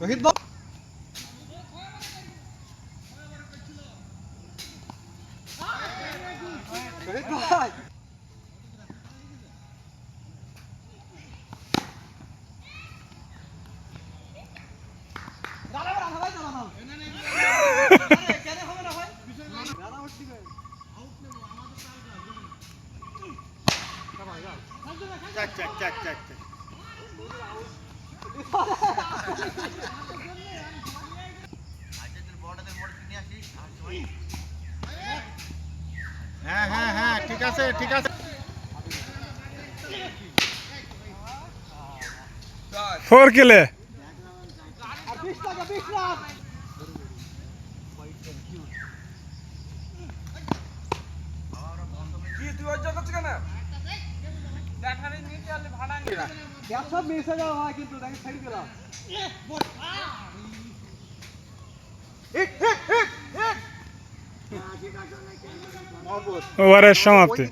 রোহিত বাবু। রোহিত ভাই। দাঁড়াও, ঠিক আছে। হ্যাঁ হ্যাঁ হ্যাঁ ঠিক আছে ঠিক আছে ফোর কিলে আর বিশ টাকা, ব্যবসা সব মিশে যাওয়া হয় কিন্তু তাকে ছেড়ে দিলাম। ওভারের সমাপ্তি।